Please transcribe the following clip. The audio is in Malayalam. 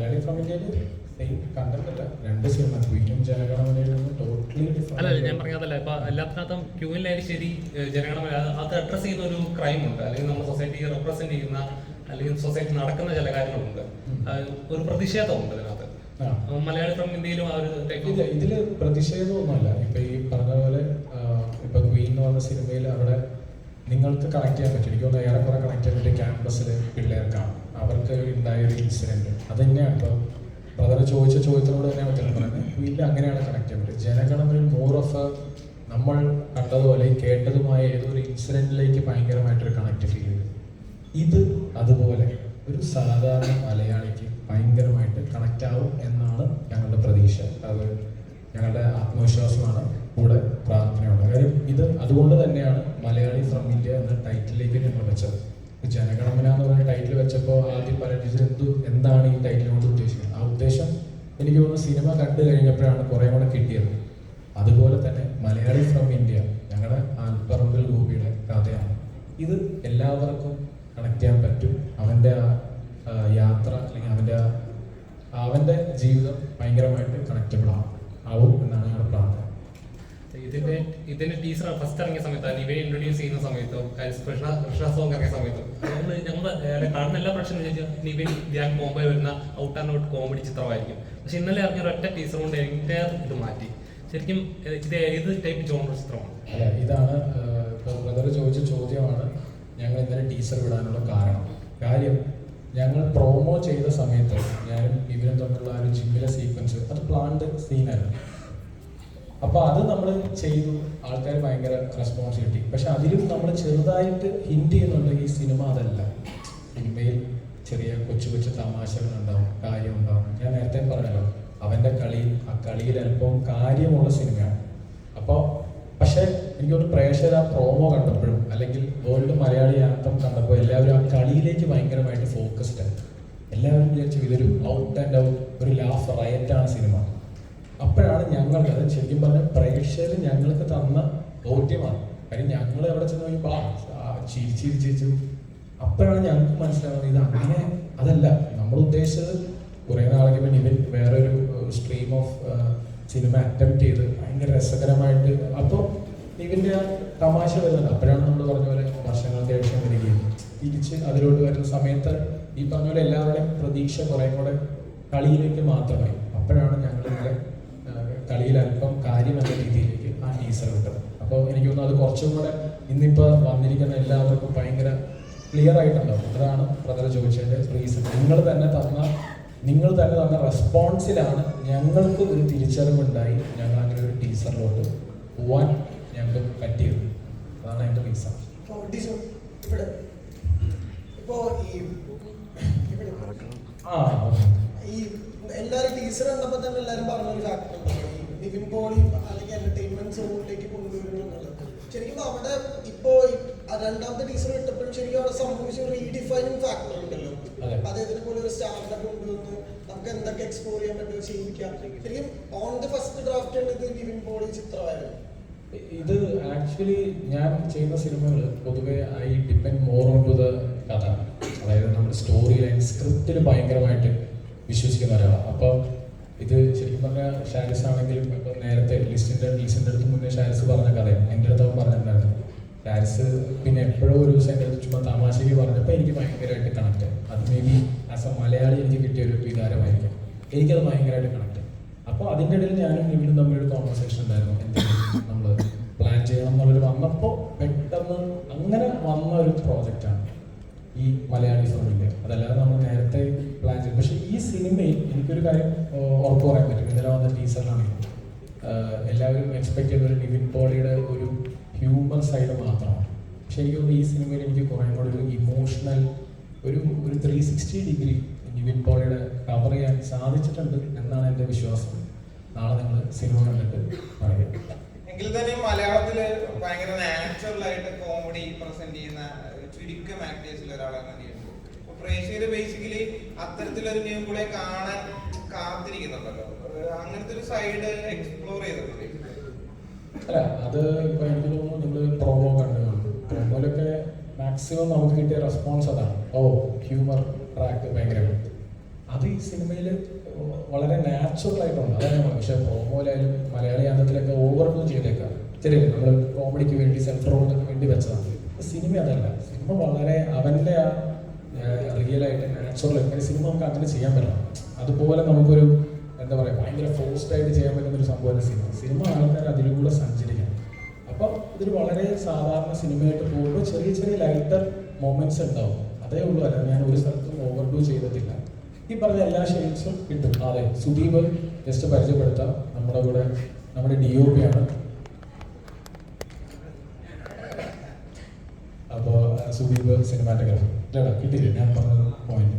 മലയാളി ഫ്രം ഇന്ത്യയിൽ സെയിം കണ്ടന്റ് അല്ല രണ്ട് സിനിമ ക്വീനും ജനഗണമനയിൽ ടോട്ടലി അല്ല ഞാൻ പറഞ്ഞതല്ല ഇപ്പൊ എല്ലാത്തിനകത്തും ക്യൂവിലായാലും ശരി ജനഗണമന അത് അഡ്രസ് ചെയ്യുന്ന ഒരു ക്രൈം ഉണ്ട്. അല്ലെങ്കിൽ നമ്മുടെ സൊസൈറ്റി റെപ്രസെന്റ് ചെയ്യുന്ന അല്ലെങ്കിൽ സൊസൈറ്റി നടക്കുന്ന ചില കാര്യങ്ങളുണ്ട്. ഒരു പ്രതിഷേധമുണ്ട് അതിനകത്ത് മലയാളി ഫ്രം ഇന്ത്യയിലും ആ ഒരു ഇത് ഇതിൽ പ്രതിഷേധമൊന്നുമല്ല. ഇപ്പൊ ഈ പറഞ്ഞ പോലെ ഇപ്പൊ ക്വീൻ എന്ന് പറഞ്ഞ സിനിമയിൽ അവിടെ നിങ്ങൾക്ക് കണക്ട് ചെയ്യാൻ പറ്റും. എനിക്ക് തോന്നുന്നു ഏറെക്കുറെ കണക്ട് ചെയ്യാൻ പറ്റും ക്യാമ്പസിൽ പിള്ളേർക്കാണ്. അവർക്ക് ഉണ്ടായ ഒരു ഇൻസിഡന്റ് അത് തന്നെയാണ് ഇപ്പൊ ബ്രദർ ചോദിച്ച ചോദ്യത്തിനോട് തന്നെ പറ്റുന്നത് പറയുന്നത് ഇല്ല അങ്ങനെയാണ് പറ്റും ജനഗണമനിൽ മോർ ഓഫ് നമ്മൾ കണ്ടതുപോലെ കേട്ടതുമായ ഏതോ ഒരു ഇൻസിഡന്റിലേക്ക് ഭയങ്കരമായിട്ടൊരു കണക്ട് ഫീൽ ചെയ്തു. ഇത് അതുപോലെ ഒരു സാധാരണ മലയാളിക്ക് ഭയങ്കരമായിട്ട് കണക്റ്റ് ആവും എന്നാണ് ഞങ്ങളുടെ പ്രതീക്ഷ. അത് ഞങ്ങളുടെ ആത്മവിശ്വാസമാണ്. കൂടെ പ്രാർത്ഥനയുണ്ട്. കാര്യം ഇത് അതുകൊണ്ട് തന്നെയാണ് മലയാളി ഫ്രം ഇന്ത്യ എന്ന ടൈറ്റിലേക്ക് ഞങ്ങൾ വെച്ചത്. ജനഗണമന എന്ന് പറഞ്ഞ ടൈറ്റിൽ വെച്ചപ്പോൾ ആദ്യം പലരും എന്തു എന്താണ് ഈ ടൈറ്റിൽ കൊണ്ട് ഉദ്ദേശിക്കുന്നത്? ആ ഉദ്ദേശം എനിക്ക് തോന്നുന്നു സിനിമ കണ്ടു കഴിഞ്ഞപ്പോഴാണ് കുറേ കൂടെ കിട്ടിയത്. അതുപോലെ തന്നെ മലയാളി ഫ്രം ഇന്ത്യ ഞങ്ങളുടെ ആൽപ്പറമ്പിൽ ഗോപിയുടെ കഥയാണ്. ഇത് എല്ലാവർക്കും കണക്ട് ചെയ്യാൻ പറ്റും. അവന്റെ ആ യാത്ര അല്ലെങ്കിൽ അവന്റെ അവന്റെ ജീവിതം ഭയങ്കരമായിട്ട് കണക്റ്റബിൾ ആവും. എന്നാണ് ഞങ്ങളുടെ പ്രാർത്ഥന ഇതിന്റെ ഇതിന്റെ ടീസർ ഫസ്റ്റ് ഇറങ്ങിയ സമയത്ത് ഇവനെ ഇൻട്രൊഡ്യൂസ് ചെയ്യുന്ന സമയത്തും കൃഷ്ണ കൃഷ്ണ സോങ് ഇറങ്ങിയ സമയത്തും. നമ്മൾ ഞങ്ങൾ കാണുന്ന എല്ലാ പ്രശ്നം ചോദിച്ചാൽ നിവിൻ ധ്യാൻ ബോംബെ വരുന്ന ഔട്ട് ആൻഡ് ഔട്ട് കോമഡി ചിത്രമായിരിക്കും. പക്ഷെ ഇന്നലെ ഇറങ്ങിയ ഒരൊറ്റ ടീസർ കൊണ്ട് എന്റെ ഇത് മാറ്റി. ശരിക്കും ഇത് ഏത് ടൈപ്പ് ജോണർ ചിത്രമാണ്? ഇതാണ് ബ്രദർ ചോദിച്ച ചോദ്യമാണ് ഞങ്ങൾ ഇന്നലെ ടീച്ചർ വിടാനുള്ള കാരണം. കാര്യം ഞങ്ങൾ പ്രൊമോ ചെയ്ത സമയത്ത് ഞാനും ഇവരും തമ്മിലുള്ള ഒരു ജിമ്മിലെ സീക്വൻസ് അത് പ്ലാൻഡ് സീനായിരുന്നു അപ്പോൾ അത് നമ്മൾ ചെയ്തു. ആൾക്കാർ ഭയങ്കര റെസ്പോൺസ് കിട്ടി. പക്ഷെ അതിലും നമ്മൾ ചെറുതായിട്ട് ഹിന്റ് ചെയ്യുന്നുണ്ട് ഈ സിനിമ അതല്ല. സിനിമയിൽ ചെറിയ കൊച്ചു കൊച്ചു തമാശകൾ ഉണ്ടാവും കാര്യം ഉണ്ടാവും ഞാൻ നേരത്തെ പറഞ്ഞല്ലോ അവന്റെ കളി ആ കളിയിൽ അല്പം കാര്യമുള്ള സിനിമയാണ് അപ്പോൾ പക്ഷെ എനിക്കൊരു പ്രേക്ഷകർ ആ പ്രോമോ കണ്ടപ്പോഴും അല്ലെങ്കിൽ വേൾഡ് മലയാളി ആന്തം കണ്ടപ്പോൾ എല്ലാവരും ആ കളിയിലേക്ക് ഭയങ്കരമായിട്ട് ഫോക്കസ്ഡ് ആയി എല്ലാവരും വിചാരിച്ചു ഇതൊരു ഔട്ട് ആൻഡ് ഔട്ട് ഒരു ലാഫ് റയറ്റാണ് സിനിമ അപ്പോഴാണ് ഞങ്ങൾക്ക് അത് ശരിക്കും പറഞ്ഞ പ്രേക്ഷകർ ഞങ്ങൾക്ക് തന്ന ബോധ്യമാണ്. കാര്യം ഞങ്ങൾ എവിടെ ചെന്ന് നോക്കിയപ്പോൾ ചിരി ചിരി ചിരിച്ചു അപ്പോഴാണ് ഞങ്ങൾക്ക് മനസ്സിലാവുന്നത് ഇത് അങ്ങനെ അതല്ല. നമ്മൾ ഉദ്ദേശിച്ചത് കുറേ നാളേക്ക് പിന്നെ ഇവൻ വേറൊരു സ്ട്രീം ഓഫ് സിനിമ അറ്റംപ്റ്റ് ചെയ്ത് ഭയങ്കര രസകരമായിട്ട് അപ്പോൾ ഇവന്റെ ആ തമാശ വരുന്നുണ്ട്. അപ്പോഴാണ് നമ്മൾ പറഞ്ഞ പോലെ വർഷങ്ങൾക്ക് ശേഷം വരികയും തിരിച്ച് അതിലോട്ട് വരുന്ന സമയത്ത് ഈ പറഞ്ഞ പോലെ എല്ലാവരുടെയും പ്രതീക്ഷ കുറേ കൂടെ കളിയിലേക്ക് മാത്രമായി. അപ്പോഴാണ് ഞങ്ങൾ കളിയിൽ അല്പം കാര്യമെന്ന രീതിയിലേക്ക് ആ ടീസർ കിട്ടും അപ്പോൾ എനിക്ക് തോന്നുന്നു അത് കുറച്ചും കൂടെ ഇന്നിപ്പോൾ വന്നിരിക്കുന്ന എല്ലാവർക്കും ഭയങ്കര ക്ലിയർ ആയിട്ടുണ്ടാവും. അതാണ് ബ്രദർ ചോദിച്ചതിന്റെ റീസൺ നിങ്ങൾ തന്നെ തന്ന നിങ്ങൾ തന്നെ തന്ന റെസ്പോൺസിലാണ് ഞങ്ങൾക്ക് ഒരു തിരിച്ചറിവുണ്ടായി ഞങ്ങൾ അങ്ങനെ ഒരു ടീച്ചറിലോട്ട് പോവാൻ ഞങ്ങൾക്ക് പറ്റിയത്. അതാണ് എന്റെ റീസൺ ആ ഈ എല്ലാവരും ടീച്ചർ വന്നപ്പോൾ തന്നെ എല്ലാവരും പറഞ്ഞൊരു ഫാക്ടർ നിവിൻ പോളി അല്ലെങ്കിൽ എന്റർടൈൻമെന്റ് സോണിലേക്ക് കൊണ്ടുവരുന്നു എന്നുള്ളത് ശരിക്കും അവിടെ ഇപ്പോ രണ്ടാമത്തെ ടീച്ചർ ഇട്ടപ്പോഴും ശരിക്കും അവിടെ സംഭവിച്ച ഒരു റീഡിഫൈനിങ് ഫാക്ടർ ഉണ്ടല്ലോ. അത്. അദ്ദേഹത്തിനെ പോലെ ഒരു സ്റ്റാറിനെ കൊണ്ടുവന്ന്. നമുക്ക് എന്തൊക്കെ എക്സ്പ്ലോർ ചെയ്യാൻ പറ്റുമോ ചിന്തിക്കാം. ശരിക്കും ഓൺ ദി ഫസ്റ്റ് ഡ്രാഫ്റ്റ് ഇത് ബോഡി പോളി ചിത്രമായിരുന്നു. ഇത് ആക്ച്വലി ഞാൻ ചെയ്യുന്ന സിനിമകൾ പൊതുവെ I depend more on to the കഥ. അതായത് നമ്മുടെ സ്റ്റോറി ലൈൻ സ്ക്രിപ്റ്റിൽ ഭയങ്കരമായിട്ട് വിശ്വസിക്കുന്ന ഒരാളാണ്. അപ്പോൾ ഇത് ശരിക്കും പറഞ്ഞാൽ ഷാരിസ് ആണെങ്കിലും ഇപ്പം നേരത്തെ ലിസ്റ്റിന്റെ ലിസ്റ്റിന്റെ അടുത്ത് മുന്നേ ഷാരിസ് പറഞ്ഞ കഥയും. എന്റെ അടുത്ത് അവൻ പറഞ്ഞിട്ടുണ്ടായിരുന്നു. ഷാരിസ് പിന്നെ എപ്പോഴും ഒരു ദിവസം എന്റെ ചുമ്മാ തമാശയ്ക്ക് പറഞ്ഞപ്പോൾ എനിക്ക് ഭയങ്കരമായിട്ട് കണക്ട് അത് may be as a Malayali എനിക്ക് കിട്ടിയ ഒരു വികാരമായിരിക്കും. എനിക്കത് ഭയങ്കരമായിട്ട് കണക്ട് അപ്പോൾ അതിന്റെ ഇടയിൽ ഞാനും ഇവരും തമ്മിലൊരു കോൺവെർസേഷൻ ഉണ്ടായിരുന്നു. എന്തെങ്കിലും നമ്മൾ പ്ലാൻ ചെയ്യണം എന്നുള്ളൊരു വന്നപ്പോൾ പെട്ടെന്ന് അങ്ങനെ വന്ന ഒരു പ്രോജക്റ്റാണ് ഈ മലയാളി ഫിലിമിന്റെ അതല്ലാതെ നമ്മൾ നേരത്തെ പ്ലാൻ ചെയ്തു പക്ഷേ ഈ സിനിമയിൽ എനിക്കൊരു കാര്യം ഉറപ്പ് പറയാൻ പറ്റും. ഇന്നലെ വന്ന ടീച്ചറിലാണെങ്കിൽ എല്ലാവരും എക്സ്പെക്ട് ചെയ്ത ഒരു നിവിൻ പോളിയുടെ ഒരു ഹ്യൂമർ സൈഡ് മാത്രമാണ്. തോന്നുന്നു ഈ സിനിമയിൽ എനിക്ക് കുറേ കൂടെ ഒരു ഇമോഷണൽ ഒരു ഒരു ത്രീ സിക്സ്റ്റി ഡിഗ്രി നിവിൻ പോളിയുടെ കവർ ചെയ്യാൻ സാധിച്ചിട്ടുണ്ട് എന്നാണ് എന്റെ വിശ്വാസം. നാളെ നിങ്ങൾ സിനിമ കണ്ടിട്ട് പറയാം. എങ്കിൽ തന്നെ മലയാളത്തിൽ ഭയങ്കര നാച്ചുറൽ ആയിട്ട് കോമഡി പ്രസന്റ് ചെയ്യുന്ന ചുരുക്കം ആക്ടേഴ്സിൽ ഒരാളാണ് പ്രേക്ഷകർ ബേസിക്കലി അത്തരത്തിലൊരു ന്യൂ കൂടെ കാണാൻ അങ്ങനത്തെ ഒരു സൈഡ് എക്സ്പ്ലോർ അല്ല അത് ഇപ്പൊ എനിക്ക് തോന്നുന്നു നിങ്ങൾ പ്രോമോ കണ്ടു പ്രോമോയിലൊക്കെ മാക്സിമം നമുക്ക് കിട്ടിയ റെസ്പോൺസ് അതാണ്. ഓ ഹ്യൂമർ ട്രാക്ക് ഭയങ്കര അത് ഈ സിനിമയിൽ വളരെ നാച്ചുറൽ ആയിട്ടുണ്ട്. അതാണ് പക്ഷേ പ്രോമോയിലായാലും മലയാളി യാത്രത്തിലൊക്കെ ഓവർ ഡൂ ചെയ്തേക്കാം ശരിയല്ലേ നമ്മൾ കോമഡിക്ക് വേണ്ടി സെൽഫ് റോളിന് വേണ്ടി വെച്ചതാണ്. സിനിമ അതല്ല. സിനിമ വളരെ അവന്റെ ആ റിയൽ ആയിട്ട് നാച്ചുറൽ സിനിമ നമുക്ക് അങ്ങനെ ചെയ്യാൻ പറ്റില്ല. അതുപോലെ നമുക്കൊരു എന്താ പറയുക ഭയങ്കര ഫോഴ്സ്ഡ് ആയിട്ട് ചെയ്യാൻ പറ്റുന്ന ഒരു സംഭവമല്ല സിനിമ. സിനിമ ആൾക്കാർ അതിലൂടെ സഞ്ചരിക്കണം. അപ്പോൾ ഇതൊരു വളരെ സാധാരണ സിനിമയായിട്ട് പോകുമ്പോൾ ചെറിയ ചെറിയ ലൈറ്റർ മൊമെന്റ്സ് ഉണ്ടാവും. അതേ ഉള്ളൂ അല്ല ഞാൻ ഒരു സ്ഥലത്തും ഓവർ ഓവർഡൂ ചെയ്തിട്ടില്ല. ഈ പറഞ്ഞ എല്ലാ ഷെയ്ഡ്സും കിട്ടും. അതെ സുദീപ് ജസ്റ്റ് പരിചയപ്പെടുത്താം. നമ്മുടെ കൂടെ നമ്മുടെ ഡി ഒ പി ആണ്. അപ്പോൾ സുദീപ് സിനിമാറ്റോഗ്രാഫർ കിട്ടിയില്ല. ഞാൻ പറഞ്ഞ പോയിന്റ്